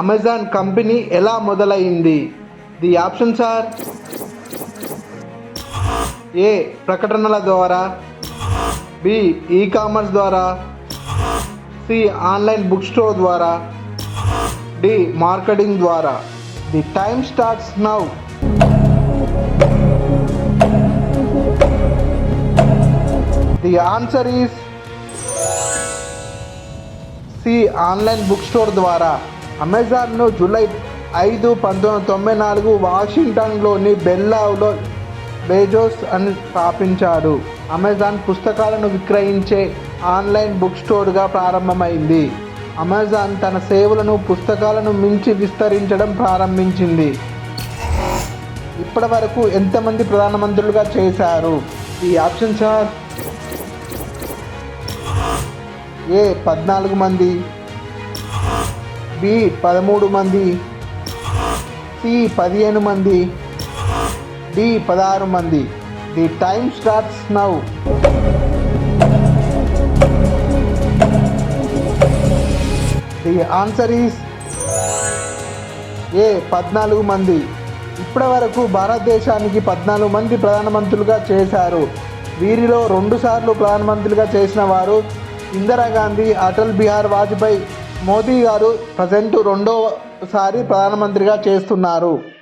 Amazon company ఎలా మొదలైంది? The options are ఏ ప్రకటనల ద్వారా బి ఈ కామర్స్ ద్వారా సి ఆన్లైన్ బుక్ స్టోర్ ద్వారా డి మార్కెటింగ్ ద్వారా. The time starts now the answer is C online book store ద్వారా. అమెజాన్ను జూలై ఐదు పంతొమ్మిది వందల తొంభై నాలుగు వాషింగ్టన్లోని బెల్లావ్లో బేజోస్ అని స్థాపించాడు. అమెజాన్ పుస్తకాలను విక్రయించే ఆన్లైన్ బుక్ స్టోర్గా ప్రారంభమైంది. అమెజాన్ తన సేవలను పుస్తకాలను మించి విస్తరించడం ప్రారంభించింది. ఇప్పటి వరకు ఎంతమంది ప్రధానమంత్రులుగా చేశారు? ఈ ఆప్షన్స్ సార్ ఏ పద్నాలుగు మంది బి పదమూడు మంది. సి పదిహేను మంది. డి పదహారు మంది. The time starts now the answer is A పద్నాలుగు మంది. ఇప్పటి వరకు భారతదేశానికి పద్నాలుగు మంది ప్రధానమంత్రులుగా చేశారు. వీరిలో రెండుసార్లు ప్రధానమంత్రులుగా చేసిన వారు ఇందిరాగాంధీ అటల్ బిహార్ వాజ్పేయి మోదీ గారు ప్రజెంట్ రెండోసారి ప్రధానమంత్రిగా చేస్తున్నారు.